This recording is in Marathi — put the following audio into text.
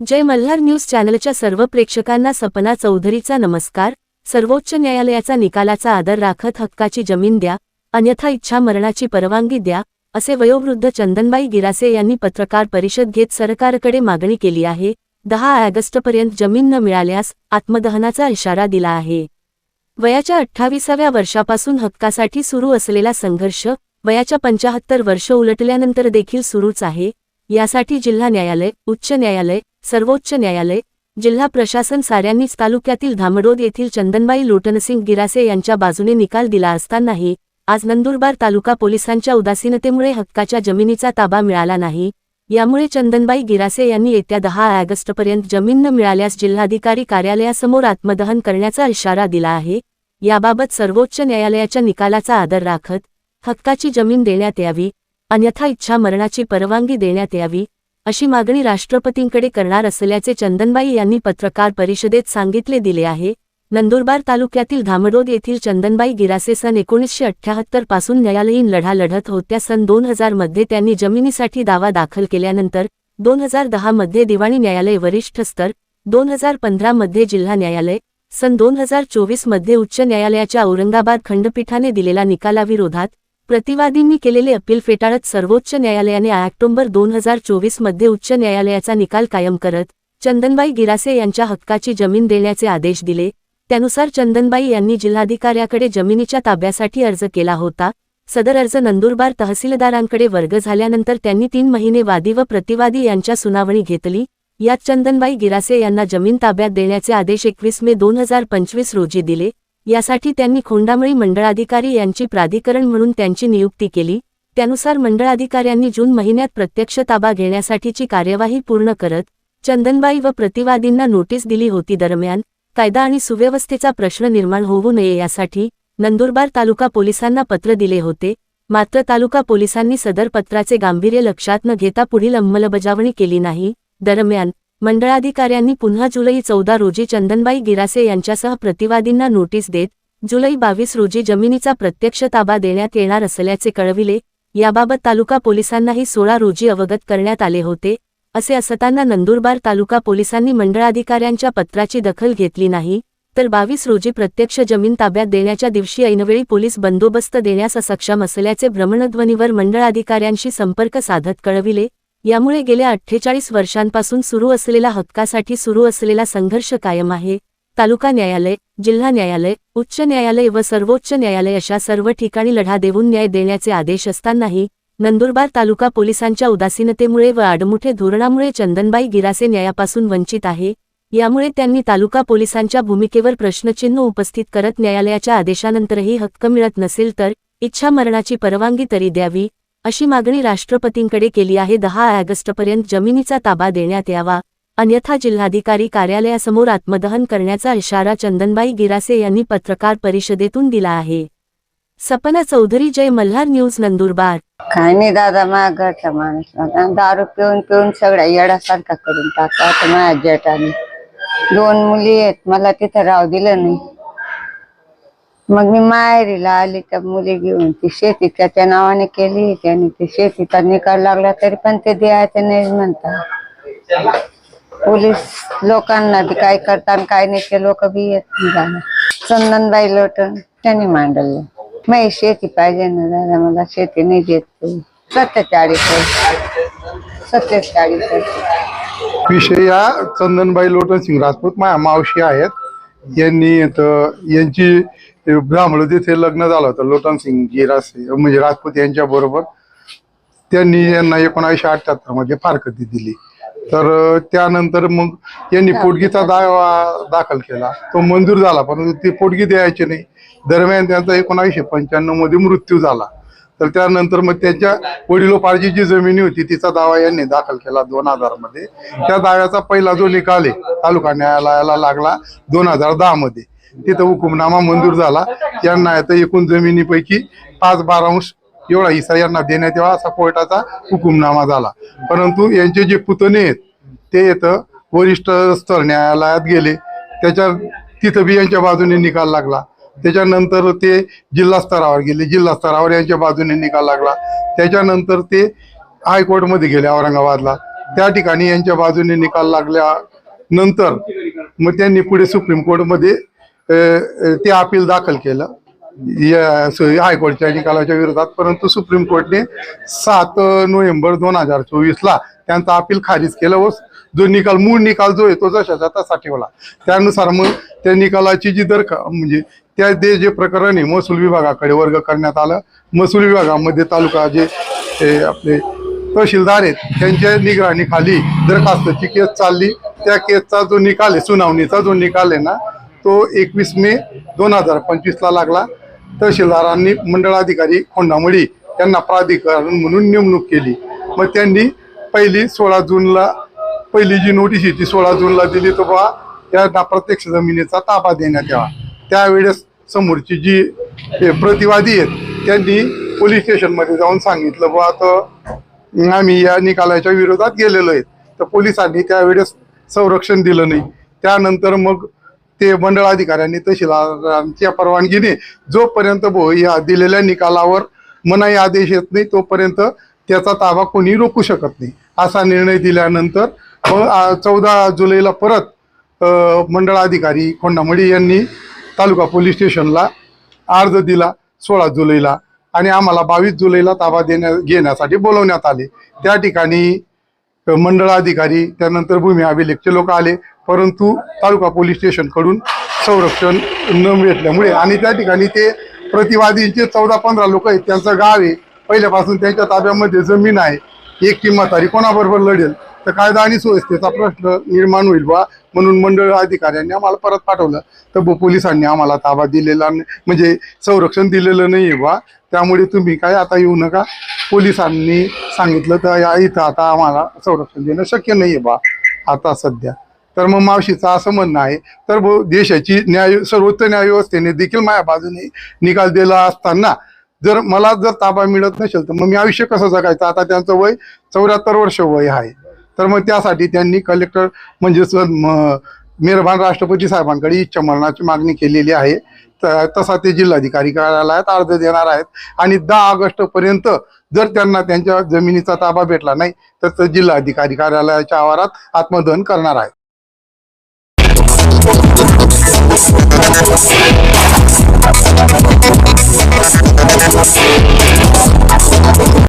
जय मल्हार न्यूज चॅनलच्या सर्व प्रेक्षकांना सपना चौधरीचा नमस्कार. सर्वोच्च न्यायालयाचा निकालाचा आदर राखत हक्काची जमीन द्या अन्यथा इच्छा मरणाची परवानगी द्या असे वयोवृद्ध चंदनबाई गिरासे यांनी पत्रकार परिषद घेत सरकारकडे मागणी केली आहे. दहा ऑगस्टपर्यंत जमीन न मिळाल्यास आत्मदहनाचा इशारा दिला आहे. वयाच्या अठ्ठावीसाव्या वर्षापासून हक्कासाठी सुरू असलेला संघर्ष वयाच्या पंचाहत्तर वर्ष उलटल्यानंतर देखील सुरूच आहे. यासाठी जिल्हा न्यायालय उच्च न्यायालय सर्वोच्च न्यायालय जिल्हा प्रशासन साऱ्यांनीच तालुक्यातील धामडोद येथील चंदनबाई लोटनसिंग गिरासे यांच्या बाजूने निकाल दिला असतानाही आज नंदुरबार तालुका पोलिसांच्या उदासीनतेमुळे हक्काच्या जमिनीचा ताबा मिळाला नाही यामुळे चंदनबाई गिरासे यांनी येत्या दहा ऑगस्टपर्यंत जमीन न मिळाल्यास जिल्हाधिकारी कार्यालयासमोर आत्मदहन करण्याचा इशारा दिला आहे याबाबत सर्वोच्च न्यायालयाच्या निकालाचा आदर राखत हक्काची जमीन देण्यात यावी अन्यथा इच्छा मरणाची परवानगी देण्यात यावी अशी मागणी राष्ट्रपतींकडे करणार असल्याचे चंदनबाई यांनी पत्रकार परिषदेत सांगितले दिले आहे. नंदुरबार तालुक्यातील धामडोद येथील चंदनबाई गिरासे सन एकोणीसशे अठ्ठ्याहत्तरपासून न्यायालयीन लढा लढत होत्या. सन दोन हजारमध्ये त्यांनी जमिनीसाठी दावा दाखल केल्यानंतर दोन हजार दहा मध्ये दिवाणी न्यायालय वरिष्ठ स्तर दोन हजार पंधरा मध्ये जिल्हा न्यायालय सन दोन हजार चोवीसमध्ये उच्च न्यायालयाच्या औरंगाबाद खंडपीठाने दिलेला निकालाविरोधात प्रतिवादींनी केलेले अपील फेटाळत सर्वोच्च न्यायालयाने ऑक्टोबर दोन हजार चोवीसमध्ये उच्च न्यायालयाचा निकाल कायम करत चंदनबाई गिरासे यांच्या हक्काची जमीन देण्याचे आदेश दिले. त्यानुसार चंदनबाई यांनी जिल्हाधिकाऱ्याकडे जमिनीच्या ताब्यासाठी अर्ज केला होता. सदर अर्ज नंदुरबार तहसीलदारांकडे वर्ग झाल्यानंतर त्यांनी तीन महिने वादी व प्रतिवादी यांच्या सुनावणी घेतली. यात चंदनबाई गिरासे यांना जमीन ताब्यात देण्याचे आदेश एकवीस मे दोन हजार पंचवीस रोजी दिले. यासाठी त्यांनी खोंडामळी मंडळाधिकारी यांची प्राधिकरण म्हणून त्यांची नियुक्ती केली. त्यानुसार मंडळाधिकाऱ्यांनी जून महिन्यात प्रत्यक्ष ताबा घेण्यासाठीची कार्यवाही पूर्ण करत चंदनबाई व प्रतिवादींना नोटीस दिली होती दरम्यान कायदा आणि सुव्यवस्थेचा प्रश्न निर्माण होऊ नये यासाठी नंदुरबार तालुका पोलिसांना पत्र दिले होते. मात्र तालुका पोलिसांनी सदर पत्राचे गांभीर्य लक्षात न घेता पुढील अंमलबजावणी केली नाही. दरम्यान मंडळाधिकाऱ्यांनी पुन्हा जुलै चौदा रोजी चंदनबाई गिरासे यांच्यासह प्रतिवादींना नोटीस देत जुलै बावीस रोजी जमिनीचा प्रत्यक्ष ताबा देण्यात येणार असल्याचे कळविले याबाबत तालुका पोलिसांनाही सोळा रोजी अवगत करण्यात आले होते असे असताना नंदुरबार तालुका पोलिसांनी मंडळाधिकाऱ्यांच्या पत्राची दखल घेतली नाही तर बावीस रोजी प्रत्यक्ष जमीन ताब्यात देण्याच्या दिवशी ऐनवेळी पोलीस बंदोबस्त देण्यास असक्षम असल्याचे भ्रमणध्वनीवर मंडळाधिकाऱ्यांशी संपर्क साधत कळविले यामुळे गेल्या अठ्ठेचाळीस वर्षांपासून सुरू असलेला हक्कासाठी सुरू असलेला संघर्ष कायम आहे. तालुका न्यायालय जिल्हा न्यायालय उच्च न्यायालय व सर्वोच्च न्यायालय अशा सर्व ठिकाणी लढा देऊन न्याय देण्याचे आदेश असतानाही नंदुरबार तालुका पोलिसांच्या उदासीनतेमुळे व आडमुठे धोरणामुळे चंदनबाई गिरासे न्यायापासून वंचित आहे. यामुळे त्यांनी तालुका पोलिसांच्या भूमिकेवर प्रश्नचिन्ह उपस्थित करत न्यायालयाच्या आदेशानंतरही हक्क मिळत नसेल तर इच्छा मरणाची परवानगी तरी द्यावी अशी मागणी राष्ट्रपतींकडे केली आहे. दहा ऑगस्टपर्यंत जमिनीचा ताबा देण्यात यावा. अन्यथा जिल्हाधिकारी कार्यालयासमोर आत्मदहन करण्याचा इशारा चंदनबाई गिरासे यांनी पत्रकार परिषदेतून दिला आहे. सपना चौधरी जय मल्हार न्यूज नंदुरबार. काय नाही दादा माझ्या माणूस दारू पिऊन पिऊन सगळ्या येडासारखा करून टाका माझ्या दोन मुली आहेत. मला तिथं राहू दिलं नाही. मग मी माहेरीला आली त्या मुली घेऊन ती शेती त्याच्या नावाने केली त्याने ती शेतीचा निकाल लागला तरी पण ते द्यायचं नाही म्हणतात. पोलीस लोकांना बी काय करतात काय नाही ते लोक बी येत नाही जाणार. चंदनबाई लोटन त्यांनी मांडलं. नाही शेती पाहिजे ना दादा मला शेती नाही देत तू. सत्तेचाळीस सत्तेचाळीस विषय या चंदनबाई लोटन सिंग राजपूत माझ्या मावशी आहेत. यांनी यांची ते ब्राह्मण तिथे लग्न झालं होतं लोटन सिंग गिरासे म्हणजे राजपूत यांच्या बरोबर. त्यांनी यांना एकोणावीसशे अठ्याहत्तरमध्ये फारकती दिली. तर त्यानंतर मग यांनी पोटगीचा दावा दाखल केला. तो मंजूर झाला परंतु ती पोटगी द्यायची नाही. दरम्यान त्यांचा एकोणावीसशे पंच्याण्णवमध्ये मृत्यू झाला. तर त्यानंतर मग त्यांच्या वडिलोपार्जी जी जमिनी होती तिचा दावा यांनी दाखल केला दोन हजारमध्ये. त्या दाव्याचा पहिला जो निकाल आहे तालुका न्यायालयाला लागला दोन हजार दहा मध्ये. तिथं हुकुमनामा मंजूर झाला. यांना आता एकूण जमिनीपैकी पाच बारांश एवढा हिस्सा यांना देण्यात यावा असा कोर्टाचा हुकुमनामा झाला. परंतु यांचे जे पुतणे आहेत ते येतं वरिष्ठ स्तर न्यायालयात गेले. त्याच्या तिथं बी यांच्या बाजूने निकाल लागला. त्याच्यानंतर ते जिल्हा स्तरावर गेले. जिल्हा स्तरावर यांच्या बाजूने निकाल लागला. त्याच्यानंतर ते हायकोर्टमध्ये गेले औरंगाबादला. त्या ठिकाणी यांच्या बाजूने निकाल लागल्या नंतर मग त्यांनी पुढे सुप्रीम कोर्टमध्ये ते अपील दाखल केलं. या हायकोर्टच्या निकालाच्या विरोधात परंतु सुप्रीम कोर्टने सात नोव्हेंबर दोन हजार चोवीस ला त्यांचा अपील खारिज केलं व जो निकाल मूळ निकाल जो आहे तो जशाचा तसा ठेवला. त्यानुसार मग त्या निकालाची जी दर म्हणजे त्या ते जे प्रकरण आहे महसूल विभागाकडे वर्ग करण्यात आलं. महसूल विभागामध्ये तालुका जे आपले तहसीलदार आहेत त्यांच्या निगराणीखाली दरखास्तची केस चालली. त्या केसचा जो निकाल आहे सुनावणीचा जो निकाल आहे ना तो एकवीस मे दोन हजार पंचवीसला लागला. तहसीलदारांनी मंडळाधिकारी खोंडामळी यांना प्राधिकरण म्हणून नेमणूक केली. मग त्यांनी पहिली सोळा जूनला पहिली जी नोटीस आहे ती सोळा जूनला दिली तर बा त्या प्रत्यक्ष जमिनीचा ताबा देण्यात यावा. त्यावेळेस समोरची जी प्रतिवादी आहेत त्यांनी पोलीस स्टेशनमध्ये जाऊन सांगितलं बा आता आम्ही या निकालाच्या विरोधात गेलेलो आहेत तर पोलिसांनी त्यावेळेस संरक्षण दिलं नाही. त्यानंतर मग ते मंडळ अधिकाऱ्यांनी तहसीलदारांच्या परवानगीने जोपर्यंत भो या दिलेल्या निकालावर मनाई आदेश येत नाही तोपर्यंत त्याचा ताबा कोणी रोखू शकत नाही. असा निर्णय दिल्यानंतर चौदा जुलैला परत मंडळ मंडळाधिकारी खोंडामडी यांनी तालुका पोलीस स्टेशनला अर्ज दिला सोळा जुलैला. आणि आम्हाला बावीस जुलैला ताबा देण्या घेण्यासाठी बोलवण्यात आले. त्या ठिकाणी मंडळाधिकारी त्यानंतर भूमी अभिलेखचे लोक आले. परंतु तालुका पोलीस स्टेशनकडून संरक्षण न भेटल्यामुळे आणि त्या ठिकाणी ते प्रतिवादींचे चौदा पंधरा लोक आहेत त्यांचं गाव आहे. पहिल्यापासून त्यांच्या ताब्यामध्ये जमीन आहे. एक किंमतारी कोणाबरोबर लढेल? तर कायदा आणि सुव्यवस्थेचा प्रश्न निर्माण होईल बा म्हणून मंडळ अधिकाऱ्यांनी आम्हाला परत पाठवलं. तर पोलिसांनी आम्हाला ताबा दिलेला म्हणजे संरक्षण दिलेलं नाहीये बा. त्यामुळे तुम्ही काय आता येऊ नका. पोलिसांनी सांगितलं तर या इथं आता आम्हाला संरक्षण देणं शक्य नाहीये बा. आता सध्या तर मग मावशीचं असं म्हणणं आहे तर देशाची न्याय सर्वोच्च न्याय व्यवस्थेने देखील माझ्या बाजूने निकाल दिला असताना जर मला जर ताबा मिळत नसेल तर मग मी आयुष्य कसं जगायचं? आता त्यांचं वय चौऱ्याहत्तर वर्ष वय आहे. तर मग त्यासाठी त्यांनी कलेक्टर म्हणजे म- मेहरबान राष्ट्रपती साहेबांकडे इच्छा मरणाची मागणी केलेली आहे. तसा ते जिल्हाधिकारी कार्यालयात अर्ज देणार आहेत. आणि दहा ऑगस्ट पर्यंत जर त्यांना त्यांच्या जमिनीचा ताबा भेटला नाही तर जिल्हाधिकारी कार्यालयाच्या आवारात आत्मदहन करणार आहेत. いくつも一緒にいるのにありません。